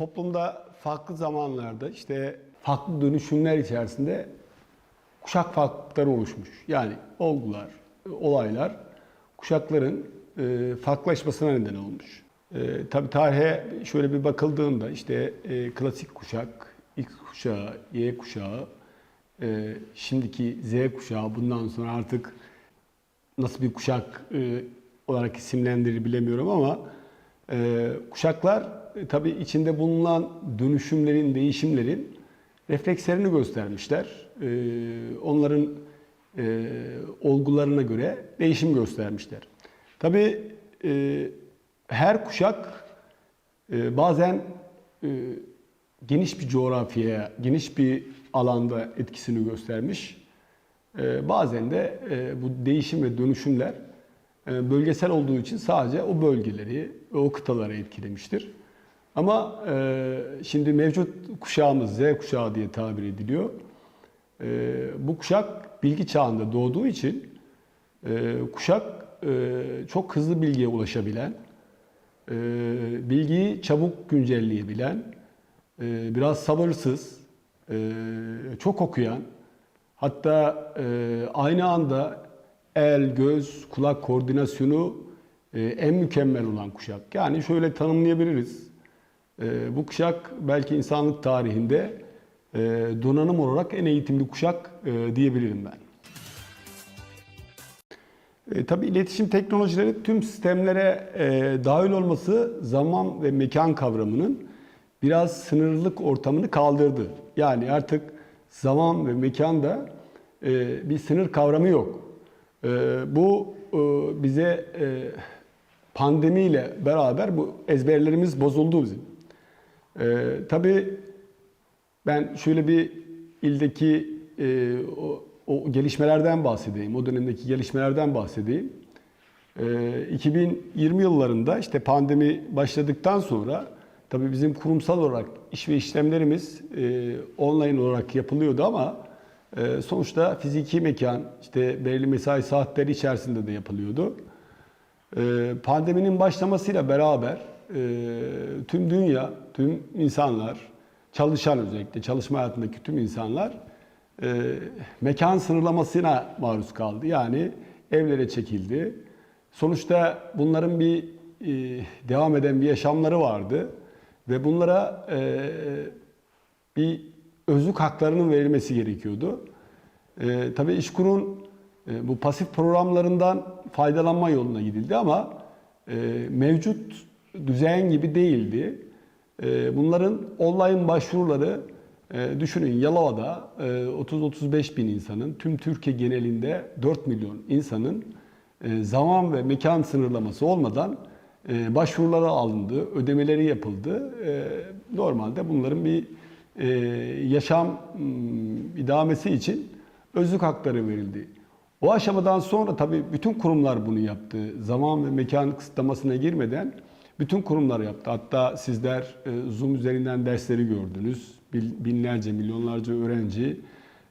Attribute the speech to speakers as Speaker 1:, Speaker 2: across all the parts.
Speaker 1: toplumda farklı zamanlarda işte farklı dönüşümler içerisinde kuşak farklılıkları oluşmuş. Yani olgular, olaylar kuşakların e, farklılaşmasına neden olmuş. E, tabii tarihe şöyle bir bakıldığında işte e, klasik kuşak, X kuşağı, Y kuşağı, e, şimdiki Z kuşağı bundan sonra artık nasıl bir kuşak e, olarak isimlendirir bilemiyorum ama e, kuşaklar tabii içinde bulunan dönüşümlerin, değişimlerin reflekslerini göstermişler. E, onların e, olgularına göre değişim göstermişler. Tabii e, her kuşak e, bazen e, geniş bir coğrafyaya, geniş bir alanda etkisini göstermiş. E, bazen de e, bu değişim ve dönüşümler e, bölgesel olduğu için sadece o bölgeleri, o kıtaları etkilemiştir. Ama e, şimdi mevcut kuşağımız Z kuşağı diye tabir ediliyor. E, bu kuşak bilgi çağında doğduğu için e, kuşak e, çok hızlı bilgiye ulaşabilen, e, bilgiyi çabuk güncelleyebilen, e, biraz sabırsız, e, çok okuyan, hatta e, aynı anda el, göz, kulak koordinasyonu e, en mükemmel olan kuşak. Yani şöyle tanımlayabiliriz. E, bu kuşak belki insanlık tarihinde e, donanım olarak en eğitimli kuşak e, diyebilirim ben. E, tabii iletişim teknolojileri tüm sistemlere e, dahil olması zaman ve mekan kavramının biraz sınırlılık ortamını kaldırdı. Yani artık zaman ve mekanda e, bir sınır kavramı yok. E, bu e, bize e, pandemiyle beraber bu ezberlerimiz bozuldu bizim. E, tabii ben şöyle bir ildeki e, o, o gelişmelerden bahsedeyim, o dönemdeki gelişmelerden bahsedeyim. E, 2020 yıllarında işte pandemi başladıktan sonra tabii bizim kurumsal olarak iş ve işlemlerimiz e, online olarak yapılıyordu ama e, sonuçta fiziki mekan, işte belirli mesai saatleri içerisinde de yapılıyordu. E, pandeminin başlamasıyla beraber tüm dünya, tüm insanlar, çalışan özellikle çalışma hayatındaki tüm insanlar e, mekan sınırlamasına maruz kaldı. Yani evlere çekildi. Sonuçta bunların bir e, devam eden bir yaşamları vardı ve bunlara e, bir özlük haklarının verilmesi gerekiyordu. E, tabii İşkur'un e, bu pasif programlarından faydalanma yoluna gidildi ama e, mevcut düzen gibi değildi. E, bunların online başvuruları e, düşünün Yalova'da e, 30-35 bin insanın, tüm Türkiye genelinde 4 milyon insanın e, zaman ve mekan sınırlaması olmadan e, başvuruları alındı, ödemeleri yapıldı. E, normalde bunların bir e, yaşam m, idamesi için özlük hakları verildi. O aşamadan sonra tabii bütün kurumlar bunu yaptı. Zaman ve mekan kısıtlamasına girmeden bütün kurumlar yaptı. Hatta sizler e, Zoom üzerinden dersleri gördünüz. Binlerce, milyonlarca öğrenci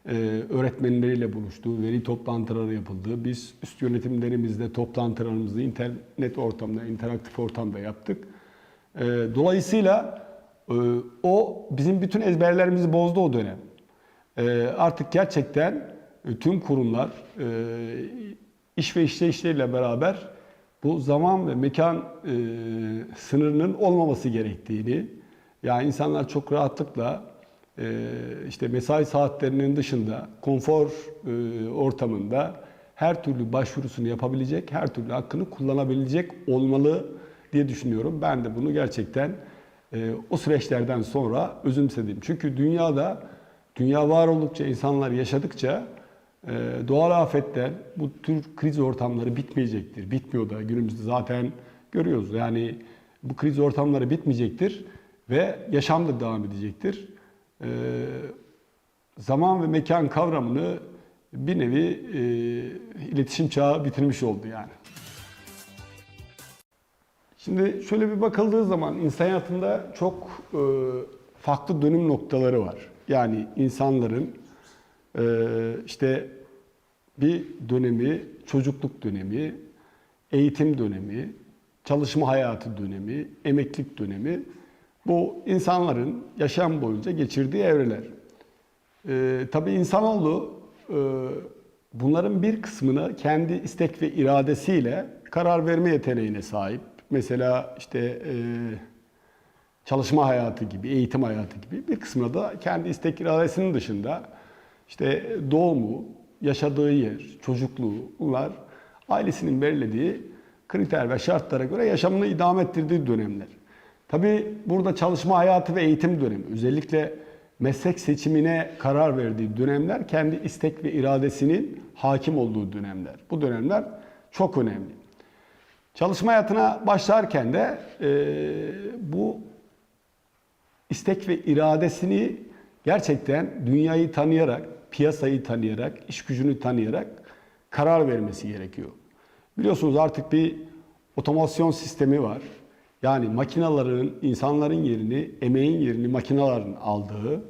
Speaker 1: e, öğretmenleriyle buluştu. Veri toplantıları yapıldı. Biz üst yönetimlerimizde toplantılarımızı internet ortamda, interaktif ortamda yaptık. E, Dolayısıyla o bizim bütün ezberlerimizi bozdu o dönem. Artık gerçekten tüm kurumlar iş ve işleyişleriyle beraber bu zaman ve mekan e, sınırının olmaması gerektiğini, yani insanlar çok rahatlıkla e, işte mesai saatlerinin dışında konfor e, ortamında her türlü başvurusunu yapabilecek, her türlü hakkını kullanabilecek olmalı diye düşünüyorum. Ben de bunu gerçekten e, o süreçlerden sonra özümsedim. Çünkü dünyada, dünya var oldukça, insanlar yaşadıkça doğal afetler, bu tür kriz ortamları bitmeyecektir. Bitmiyor da günümüzde zaten görüyoruz. Yani bu kriz ortamları bitmeyecektir ve yaşam da devam edecektir. E, zaman ve mekan kavramını bir nevi e, iletişim çağı bitirmiş oldu yani. Şimdi şöyle bir bakıldığı zaman insan hayatında çok e, farklı dönüm noktaları var. Yani insanların işte bir dönemi, çocukluk dönemi, eğitim dönemi, çalışma hayatı dönemi, emeklilik dönemi. Bu insanların yaşam boyunca geçirdiği evreler. Ee, tabii insanoğlu e, bunların bir kısmını kendi istek ve iradesiyle karar verme yeteneğine sahip. Mesela işte e, çalışma hayatı gibi, eğitim hayatı gibi bir kısmına da kendi istek iradesinin dışında işte doğumu, yaşadığı yer, çocukluğu bunlar ailesinin belirlediği kriter ve şartlara göre yaşamını idame ettirdiği dönemler. Tabii burada çalışma hayatı ve eğitim dönemi özellikle meslek seçimine karar verdiği dönemler kendi istek ve iradesinin hakim olduğu dönemler. Bu dönemler çok önemli. Çalışma hayatına başlarken de e, bu istek ve iradesini gerçekten dünyayı tanıyarak, piyasayı tanıyarak, iş gücünü tanıyarak karar vermesi gerekiyor. Biliyorsunuz artık bir otomasyon sistemi var. Yani makinaların, insanların yerini, emeğin yerini makinaların aldığı,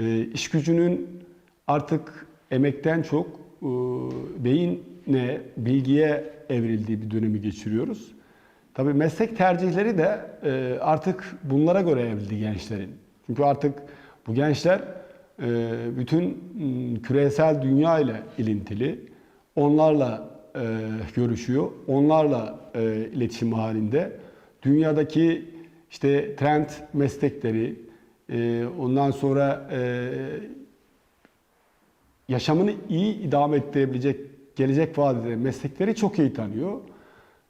Speaker 1: e, iş gücünün artık emekten çok e, beyinle, bilgiye evrildiği bir dönemi geçiriyoruz. Tabii meslek tercihleri de e, artık bunlara göre evrildi gençlerin. Çünkü artık bu gençler bütün m, küresel dünya ile ilintili, onlarla e, görüşüyor, onlarla e, iletişim halinde. Dünyadaki işte trend meslekleri, e, ondan sonra yaşamını iyi idame ettirebilecek, gelecek vadede meslekleri çok iyi tanıyor.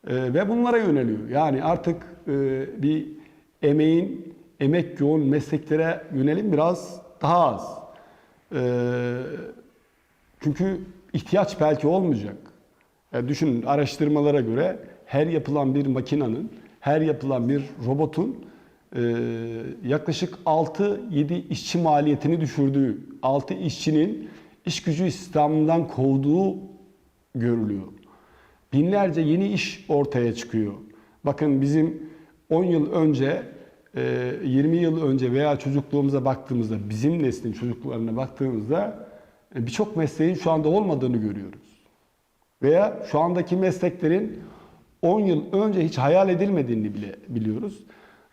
Speaker 1: Ve bunlara yöneliyor. Yani artık bir emeğin, emek yoğun mesleklere yönelim biraz daha az. E, çünkü ihtiyaç belki olmayacak. Yani düşünün araştırmalara göre her yapılan bir makinanın, her yapılan bir robotun e, yaklaşık 6-7 işçi maliyetini düşürdüğü, 6 işçinin iş gücü istihdamından kovduğu görülüyor. Binlerce yeni iş ortaya çıkıyor. Bakın bizim 10 yıl önce, 20 yıl önce veya çocukluğumuza baktığımızda, bizim neslin çocuklarına baktığımızda e, birçok mesleğin şu anda olmadığını görüyoruz. Veya şu andaki mesleklerin 10 yıl önce hiç hayal edilmediğini bile biliyoruz.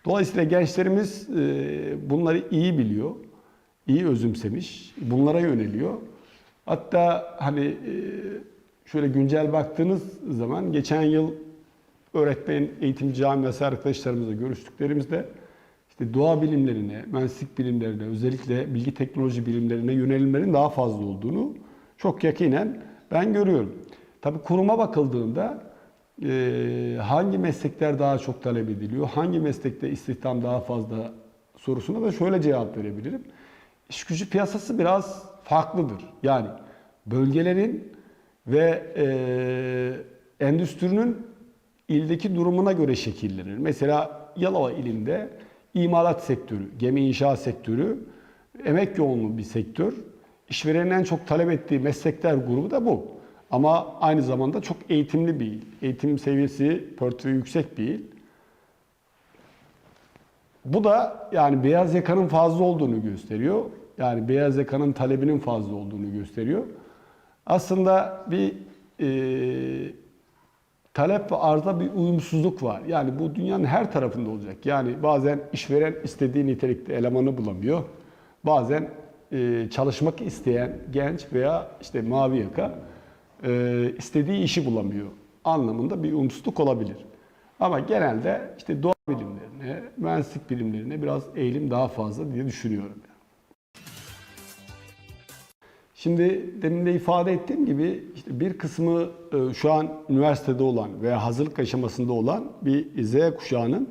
Speaker 1: Dolayısıyla gençlerimiz e, bunları iyi biliyor, iyi özümsemiş, bunlara yöneliyor. Hatta hani e, şöyle güncel baktığınız zaman geçen yıl öğretmen, eğitim camiası arkadaşlarımızla görüştüklerimizde doğa bilimlerine, mühendislik bilimlerine, özellikle bilgi teknoloji bilimlerine yönelimlerin daha fazla olduğunu çok yakinen ben görüyorum. Tabii kuruma bakıldığında e, hangi meslekler daha çok talep ediliyor, hangi meslekte istihdam daha fazla sorusuna da şöyle cevap verebilirim. İş gücü piyasası biraz farklıdır. Yani bölgelerin ve e, endüstrinin ildeki durumuna göre şekillenir. Mesela Yalova ilinde imalat sektörü, gemi inşaat sektörü emek yoğunluğu bir sektör. İşverenin en çok talep ettiği meslekler grubu da bu. Ama aynı zamanda çok eğitimli bir il. Eğitim seviyesi, portföyü yüksek bir il. Bu da yani beyaz yakanın fazla olduğunu gösteriyor. Yani beyaz yakanın talebinin fazla olduğunu gösteriyor. Aslında bir e, talep ve arzda bir uyumsuzluk var. Yani bu dünyanın her tarafında olacak. Yani bazen işveren istediği nitelikte elemanı bulamıyor. Bazen e, çalışmak isteyen genç veya işte mavi yaka e, istediği işi bulamıyor anlamında bir uyumsuzluk olabilir. Ama genelde işte doğa bilimlerine, mühendislik bilimlerine biraz eğilim daha fazla diye düşünüyorum. Şimdi demin de ifade ettiğim gibi işte bir kısmı e, şu an üniversitede olan veya hazırlık aşamasında olan bir Z kuşağının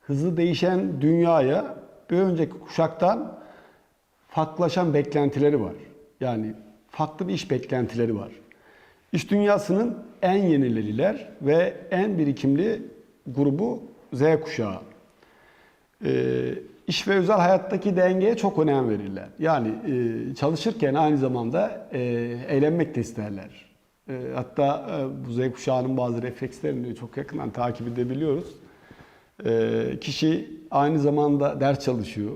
Speaker 1: hızlı değişen dünyaya bir önceki kuşaktan farklılaşan beklentileri var. Yani farklı bir iş beklentileri var. İş dünyasının en yenileriler ve en birikimli grubu Z kuşağı. Ee, iş ve özel hayattaki dengeye çok önem verirler. Yani e, çalışırken aynı zamanda e, eğlenmek de isterler. E, hatta e, bu Z kuşağının bazı reflekslerini çok yakından takip edebiliyoruz. E, kişi aynı zamanda ders çalışıyor,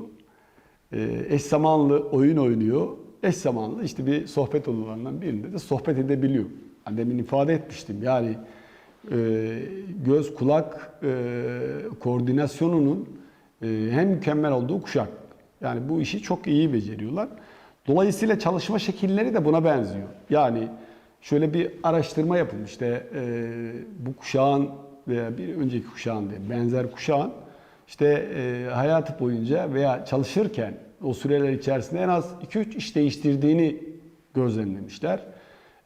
Speaker 1: e, eş zamanlı oyun oynuyor, eş zamanlı işte bir sohbet odalarından birinde de sohbet edebiliyor. Hani demin ifade etmiştim yani e, göz kulak e, koordinasyonunun hem mükemmel olduğu kuşak. Yani bu işi çok iyi beceriyorlar. Dolayısıyla çalışma şekilleri de buna benziyor. Yani şöyle bir araştırma yapılmış işte e, bu kuşağın veya bir önceki kuşağın diye benzer kuşağın işte e, hayatı boyunca veya çalışırken o süreler içerisinde en az 2-3 iş değiştirdiğini gözlemlemişler.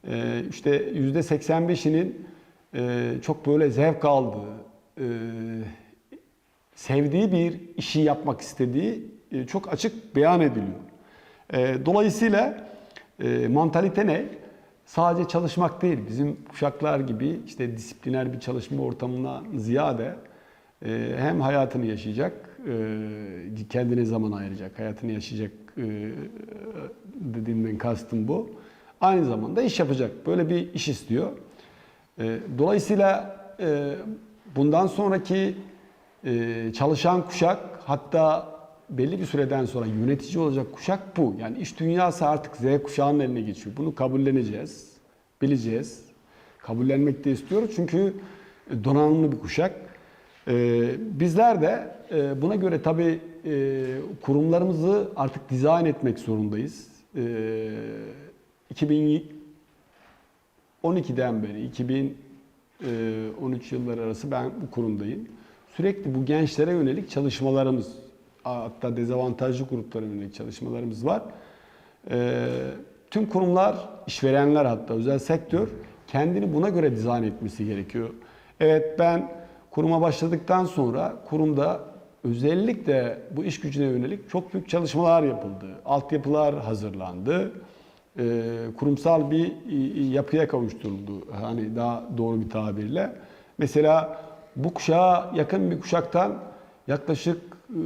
Speaker 1: E, işte %85'inin e, çok böyle zevk aldığı, e, sevdiği bir işi yapmak istediği e, çok açık beyan ediliyor. E, Dolayısıyla e, mantalite ne? Sadece çalışmak değil, bizim kuşaklar gibi işte disipliner bir çalışma ortamına ziyade hem hayatını yaşayacak, kendine zaman ayıracak, hayatını yaşayacak dediğimden kastım bu. Aynı zamanda iş yapacak, böyle bir iş istiyor. Dolayısıyla bundan sonraki e, çalışan kuşak hatta belli bir süreden sonra yönetici olacak kuşak bu. Yani iş dünyası artık Z kuşağının eline geçiyor. Bunu kabulleneceğiz, bileceğiz. Kabullenmek de istiyoruz çünkü donanımlı bir kuşak. E, bizler de e, buna göre tabii e, kurumlarımızı artık dizayn etmek zorundayız. E, 2000 12'den beri 2013 yılları arası ben bu kurumdayım. Sürekli bu gençlere yönelik çalışmalarımız, hatta dezavantajlı gruplara yönelik çalışmalarımız var. Ee, tüm kurumlar, işverenler hatta özel sektör kendini buna göre dizayn etmesi gerekiyor. Evet ben kuruma başladıktan sonra kurumda özellikle bu iş gücüne yönelik çok büyük çalışmalar yapıldı. Altyapılar hazırlandı e, kurumsal bir e, yapıya kavuşturuldu. Hani daha doğru bir tabirle. Mesela bu kuşağa yakın bir kuşaktan yaklaşık e,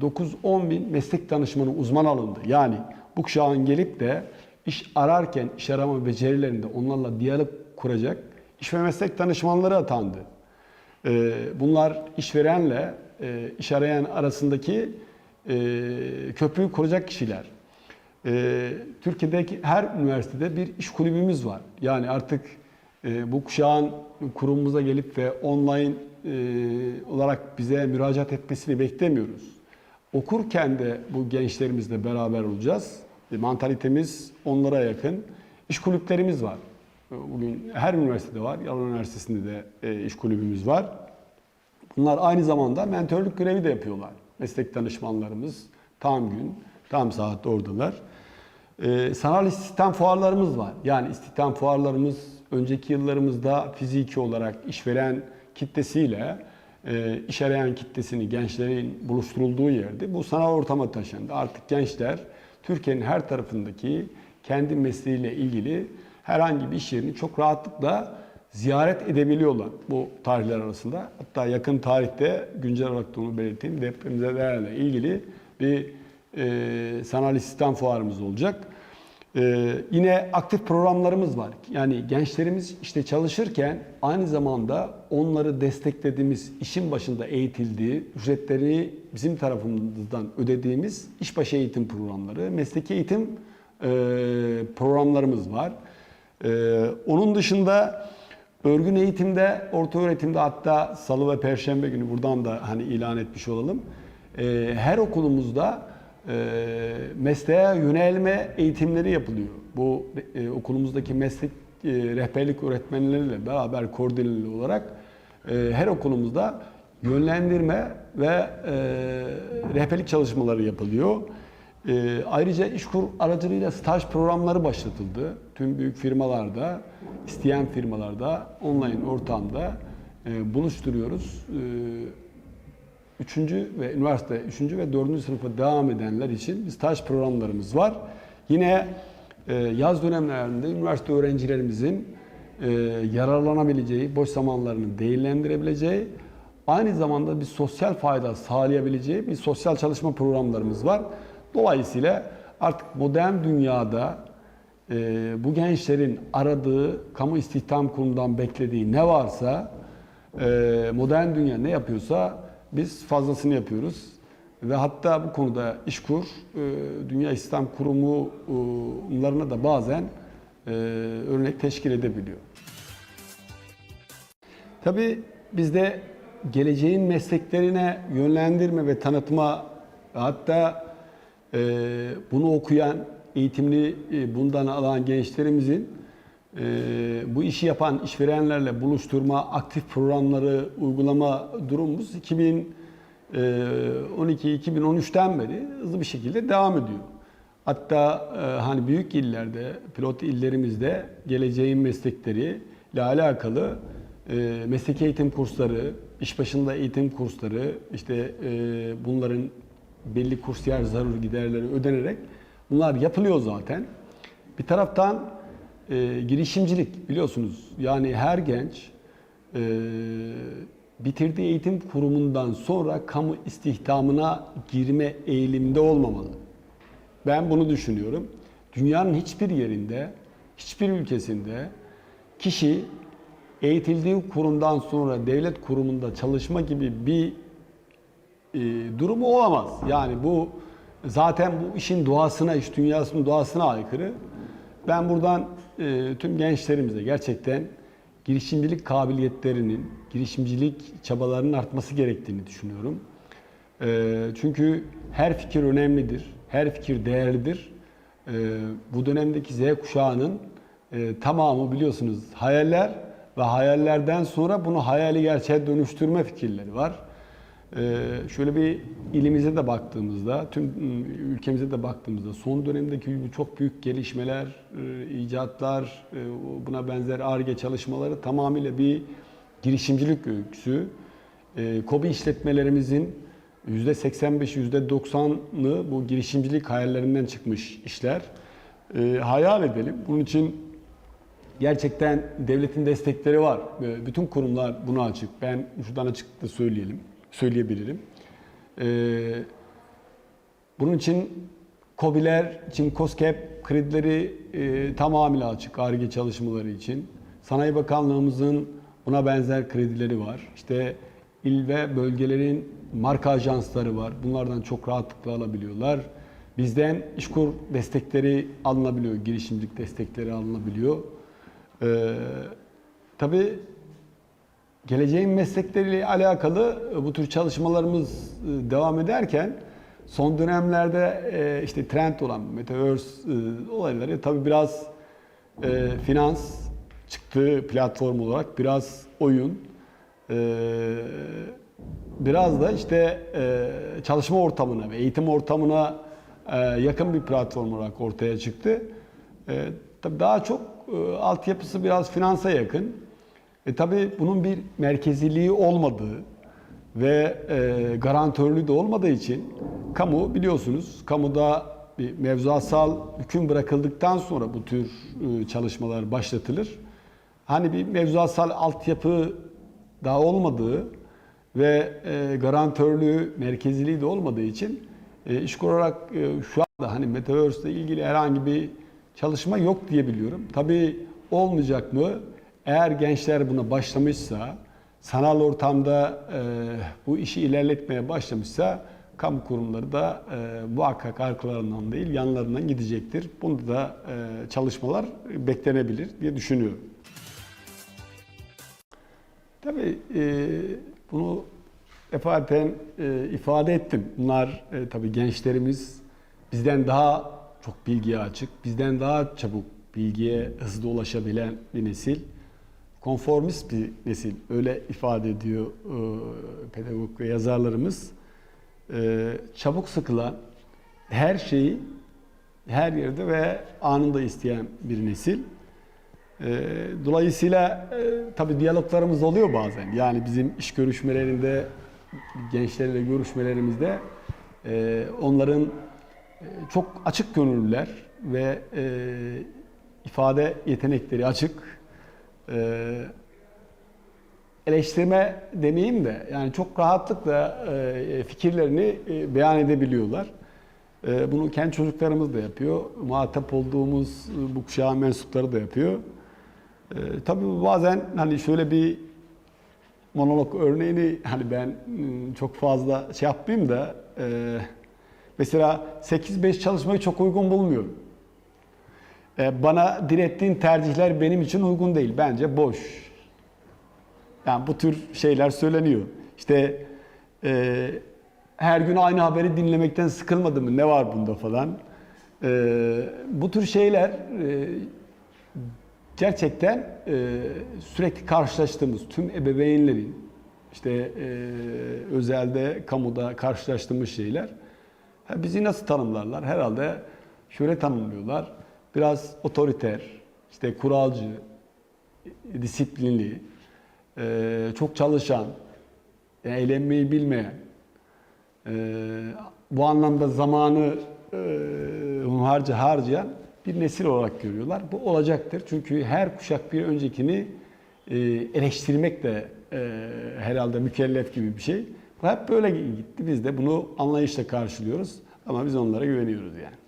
Speaker 1: 9-10 bin meslek danışmanı uzman alındı. Yani bu kuşağın gelip de iş ararken iş arama becerilerinde onlarla diyalog kuracak iş ve meslek danışmanları atandı. E, bunlar işverenle e, iş arayan arasındaki e, köprüyü kuracak kişiler. Türkiye'deki her üniversitede bir iş kulübümüz var. Yani artık e, bu kuşağın kurumumuza gelip ve online e, olarak bize müracaat etmesini beklemiyoruz. Okurken de bu gençlerimizle beraber olacağız. E, mantalitemiz onlara yakın. İş kulüplerimiz var. Bugün her üniversitede var. Yalan Üniversitesi'nde de e, iş kulübümüz var. Bunlar aynı zamanda mentörlük görevi de yapıyorlar. Meslek danışmanlarımız tam gün, tam saat oradalar. Ee, sanal istihdam fuarlarımız var. Yani istihdam fuarlarımız önceki yıllarımızda fiziki olarak işveren kitlesiyle e, iş arayan kitlesini gençlerin buluşturulduğu yerde bu sanal ortama taşındı. Artık gençler Türkiye'nin her tarafındaki kendi mesleğiyle ilgili herhangi bir iş yerini çok rahatlıkla ziyaret edebiliyorlar bu tarihler arasında. Hatta yakın tarihte güncel olarak da onu belirteyim depremzelerle ilgili bir e, sanal istihdam fuarımız olacak. E, yine aktif programlarımız var. Yani gençlerimiz işte çalışırken aynı zamanda onları desteklediğimiz, işin başında eğitildiği, ücretlerini bizim tarafımızdan ödediğimiz işbaşı eğitim programları, mesleki eğitim e, programlarımız var. E, onun dışında örgün eğitimde, orta öğretimde hatta salı ve perşembe günü buradan da hani ilan etmiş olalım. E, her okulumuzda e, mesleğe yönelme eğitimleri yapılıyor. Bu e, okulumuzdaki meslek e, rehberlik öğretmenleriyle beraber koordineli olarak e, her okulumuzda yönlendirme ve e, rehberlik çalışmaları yapılıyor. E, ayrıca İşkur aracılığıyla staj programları başlatıldı. Tüm büyük firmalarda, isteyen firmalarda online ortamda e, buluşturuyoruz. E, Üçüncü ve üniversite üçüncü ve dördüncü sınıfa devam edenler için bir staj programlarımız var. Yine e, yaz dönemlerinde üniversite öğrencilerimizin e, yararlanabileceği, boş zamanlarını değerlendirebileceği, aynı zamanda bir sosyal fayda sağlayabileceği bir sosyal çalışma programlarımız var. Dolayısıyla artık modern dünyada e, bu gençlerin aradığı, kamu istihdam kurumundan beklediği ne varsa, modern dünya ne yapıyorsa biz fazlasını yapıyoruz. Ve hatta bu konuda İşkur, e, Dünya İslam Kurumu'larına da bazen e, örnek teşkil edebiliyor. Tabii bizde geleceğin mesleklerine yönlendirme ve tanıtma hatta e, bunu okuyan, eğitimini e, bundan alan gençlerimizin bu işi yapan işverenlerle buluşturma, aktif programları uygulama durumumuz 2012-2013'ten beri hızlı bir şekilde devam ediyor. Hatta e, hani büyük illerde, pilot illerimizde geleceğin meslekleri ile alakalı e, meslek eğitim kursları, iş başında eğitim kursları, işte e, bunların belli kursiyer zarur giderleri ödenerek bunlar yapılıyor zaten. Bir taraftan e, girişimcilik biliyorsunuz yani her genç e, bitirdiği eğitim kurumundan sonra kamu istihdamına girme eğiliminde olmamalı. Ben bunu düşünüyorum. Dünyanın hiçbir yerinde, hiçbir ülkesinde kişi eğitildiği kurumdan sonra devlet kurumunda çalışma gibi bir e, durumu olamaz. Yani bu zaten bu işin doğasına, iş dünyasının doğasına aykırı. Ben buradan e, tüm gençlerimize gerçekten girişimcilik kabiliyetlerinin, girişimcilik çabalarının artması gerektiğini düşünüyorum. E, çünkü her fikir önemlidir, her fikir değerlidir. E, bu dönemdeki Z kuşağının e, tamamı biliyorsunuz hayaller ve hayallerden sonra bunu hayali gerçeğe dönüştürme fikirleri var. Ee, şöyle bir ilimize de baktığımızda, tüm ım, ülkemize de baktığımızda son dönemdeki çok büyük gelişmeler, e, icatlar, e, buna benzer ARGE çalışmaları tamamıyla bir girişimcilik öyküsü. E, KOBİ işletmelerimizin %85, %90'ı bu girişimcilik hayallerinden çıkmış işler. E, hayal edelim. Bunun için gerçekten devletin destekleri var. Bütün kurumlar buna açık. Ben şuradan açıklıkla söyleyelim söyleyebilirim. Ee, bunun için COBİ'ler için COSGAP kredileri e, tamamıyla açık ARGE çalışmaları için. Sanayi Bakanlığımızın buna benzer kredileri var. İşte il ve bölgelerin marka ajansları var. Bunlardan çok rahatlıkla alabiliyorlar. Bizden işkur destekleri alınabiliyor, girişimcilik destekleri alınabiliyor. Ee, tabii geleceğin meslekleriyle alakalı e, bu tür çalışmalarımız e, devam ederken son dönemlerde e, işte trend olan Metaverse olayları tabii biraz finans çıktığı platform olarak biraz oyun biraz da işte çalışma ortamına ve eğitim ortamına yakın bir platform olarak ortaya çıktı. Tabii daha çok altyapısı biraz finansa yakın. E tabi bunun bir merkeziliği olmadığı ve e, garantörlüğü de olmadığı için kamu biliyorsunuz kamuda bir mevzuatsal hüküm bırakıldıktan sonra bu tür e, çalışmalar başlatılır. Hani bir mevzuatsal altyapı daha olmadığı ve e, garantörlüğü, merkeziliği de olmadığı için e, iş olarak e, şu anda hani Metaverse ile ilgili herhangi bir çalışma yok diyebiliyorum. Tabii olmayacak mı? Eğer gençler buna başlamışsa, sanal ortamda e, bu işi ilerletmeye başlamışsa kamu kurumları da e, muhakkak arkalarından değil yanlarından gidecektir. Bunda da e, çalışmalar beklenebilir diye düşünüyorum. Tabii e, bunu defaten e, ifade ettim. Bunlar e, tabii gençlerimiz bizden daha çok bilgiye açık, bizden daha çabuk bilgiye hızlı ulaşabilen bir nesil konformist bir nesil öyle ifade ediyor e, pedagog ve yazarlarımız. E, çabuk sıkılan her şeyi her yerde ve anında isteyen bir nesil. E, dolayısıyla e, tabii diyaloglarımız oluyor bazen. Yani bizim iş görüşmelerinde, gençlerle görüşmelerimizde e, onların e, çok açık gönüllüler ve e, ifade yetenekleri açık e, eleştirme demeyeyim de yani çok rahatlıkla e, fikirlerini e, beyan edebiliyorlar. E, bunu kendi çocuklarımız da yapıyor. Muhatap olduğumuz e, bu kuşağın mensupları da yapıyor. E, tabii bazen hani şöyle bir monolog örneğini hani ben m, çok fazla şey yapmayayım da e, mesela 8-5 çalışmayı çok uygun bulmuyorum. E, bana direttiğin tercihler benim için uygun değil. Bence boş. Yani bu tür şeyler söyleniyor. İşte e, her gün aynı haberi dinlemekten sıkılmadı mı? Ne var bunda falan. E, bu tür şeyler e, gerçekten e, sürekli karşılaştığımız tüm ebeveynlerin işte e, özelde, kamuda karşılaştığımız şeyler. Bizi nasıl tanımlarlar? Herhalde şöyle tanımlıyorlar. Biraz otoriter, işte kuralcı, disiplinli, e, çok çalışan, yani eğlenmeyi bilmeyen, e, bu anlamda zamanı e, harca harcayan bir nesil olarak görüyorlar. Bu olacaktır. Çünkü her kuşak bir öncekini e, eleştirmekle e, herhalde mükellef gibi bir şey. Bu hep böyle gitti. Biz de bunu anlayışla karşılıyoruz. Ama biz onlara güveniyoruz yani.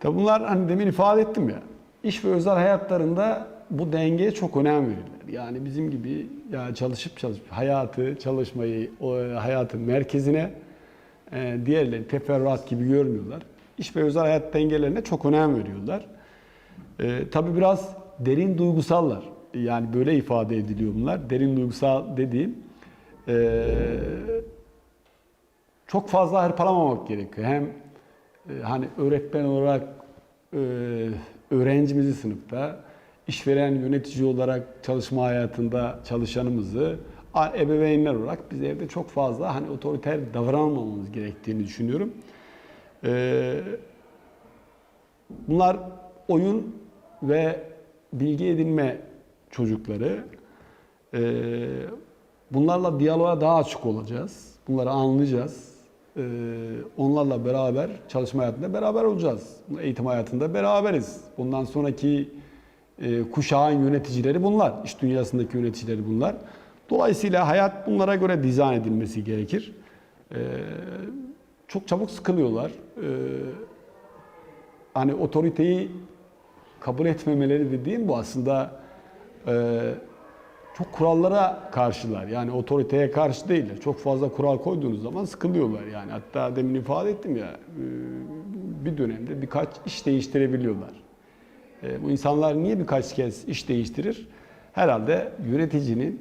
Speaker 1: Tabi bunlar hani demin ifade ettim ya. iş ve özel hayatlarında bu dengeye çok önem verirler. Yani bizim gibi ya çalışıp çalışıp hayatı, çalışmayı, o hayatın merkezine e, diğerleri teferruat gibi görmüyorlar. İş ve özel hayat dengelerine çok önem veriyorlar. E, tabii biraz derin duygusallar. Yani böyle ifade ediliyor bunlar. Derin duygusal dediğim e, çok fazla hırpalamamak gerekiyor. Hem hani öğretmen olarak e, öğrencimizi sınıfta, işveren yönetici olarak çalışma hayatında çalışanımızı, ebeveynler olarak biz evde çok fazla hani otoriter davranmamamız gerektiğini düşünüyorum. E, bunlar oyun ve bilgi edinme çocukları. E, bunlarla diyaloğa daha açık olacağız. Bunları anlayacağız. E, onlarla beraber çalışma hayatında beraber olacağız. Eğitim hayatında beraberiz. Bundan sonraki e, kuşağın yöneticileri bunlar. İş dünyasındaki yöneticileri bunlar. Dolayısıyla hayat bunlara göre dizayn edilmesi gerekir. E, çok çabuk sıkılıyorlar. E, hani otoriteyi kabul etmemeleri dediğim bu aslında e, çok kurallara karşılar. Yani otoriteye karşı değiller. Çok fazla kural koyduğunuz zaman sıkılıyorlar yani. Hatta demin ifade ettim ya e, bir dönemde birkaç iş değiştirebiliyorlar. E, bu insanlar niye birkaç kez iş değiştirir? Herhalde yöneticinin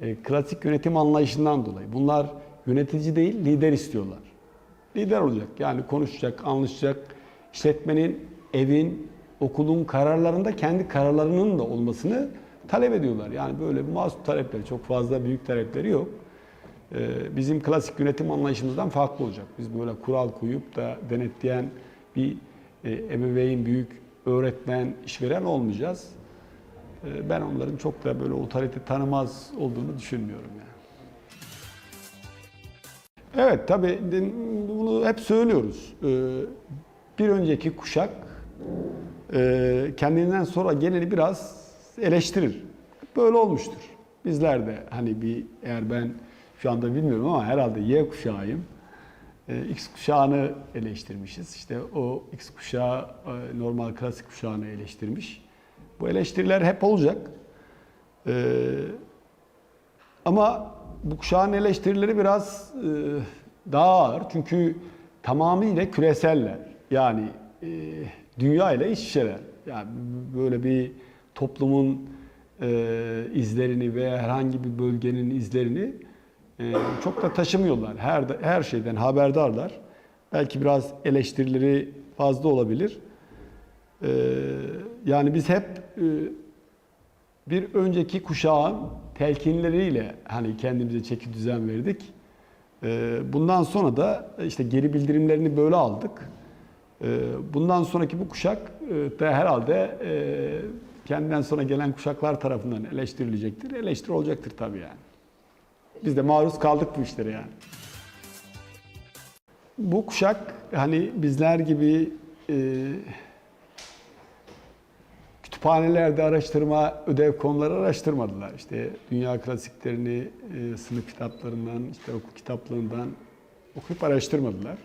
Speaker 1: e, klasik yönetim anlayışından dolayı. Bunlar yönetici değil, lider istiyorlar. Lider olacak. Yani konuşacak, anlaşacak. İşletmenin, evin, okulun kararlarında kendi kararlarının da olmasını talep ediyorlar. Yani böyle masum talepleri, çok fazla büyük talepleri yok. Ee, bizim klasik yönetim anlayışımızdan farklı olacak. Biz böyle kural koyup da denetleyen bir e, ebeveyn, büyük öğretmen, işveren olmayacağız. Ee, ben onların çok da böyle otorite tanımaz olduğunu düşünmüyorum yani. Evet tabii bunu hep söylüyoruz. Ee, Bir önceki kuşak e, kendinden sonra geleni biraz eleştirir. Böyle olmuştur. Bizler de hani bir eğer ben şu anda bilmiyorum ama herhalde Y kuşağıyım. E, X kuşağını eleştirmişiz. İşte o X kuşağı e, normal klasik kuşağını eleştirmiş. Bu eleştiriler hep olacak. E, ama bu kuşağın eleştirileri biraz e, daha ağır. Çünkü tamamıyla küreseller. Yani e, dünya ile iç içeler. Yani böyle bir toplumun e, izlerini veya herhangi bir bölgenin izlerini e, çok da taşımıyorlar. Her her şeyden haberdarlar. Belki biraz eleştirileri fazla olabilir. E, yani biz hep e, bir önceki kuşağın telkinleriyle hani kendimize çeki düzen verdik. Ee, Bundan sonra da işte geri bildirimlerini böyle aldık. Ee, Bundan sonraki bu kuşak e, da herhalde e, kendinden sonra gelen kuşaklar tarafından eleştirilecektir. Eleştiri olacaktır tabii yani. Biz de maruz kaldık bu işlere yani. Bu kuşak hani bizler gibi e, kütüphanelerde araştırma, ödev konuları araştırmadılar. İşte dünya klasiklerini e, sınıf kitaplarından, işte okul kitaplığından okuyup araştırmadılar.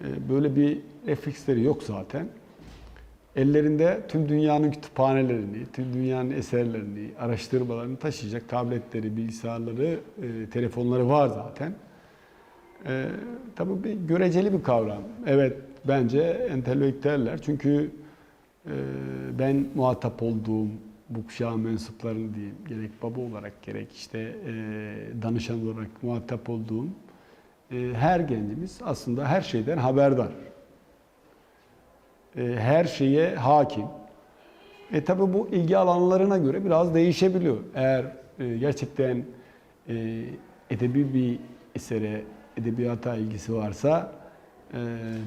Speaker 1: E, böyle bir refleksleri yok zaten. Ellerinde tüm dünyanın kütüphanelerini, tüm dünyanın eserlerini, araştırmalarını taşıyacak tabletleri, bilgisayarları, e, telefonları var zaten. E, tabii bir göreceli bir kavram. Evet bence entelektüeller çünkü ee, ben muhatap olduğum bu kuşağın mensuplarını diyeyim, gerek baba olarak gerek işte e, danışan olarak muhatap olduğum e, her gencimiz aslında her şeyden haberdar. E, her şeye hakim. E tabi bu ilgi alanlarına göre biraz değişebiliyor. Eğer e, gerçekten e, edebi bir esere, edebiyata ilgisi varsa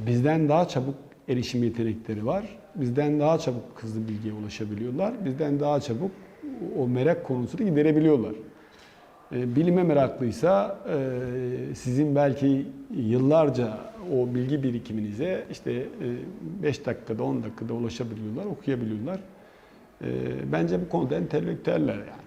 Speaker 1: bizden daha çabuk erişim yetenekleri var. Bizden daha çabuk hızlı bilgiye ulaşabiliyorlar. Bizden daha çabuk o merak konusunu giderebiliyorlar. E, bilime meraklıysa e, sizin belki yıllarca o bilgi birikiminize işte 5 dakikada 10 dakikada ulaşabiliyorlar, okuyabiliyorlar. E, bence bu konuda entelektüeller yani.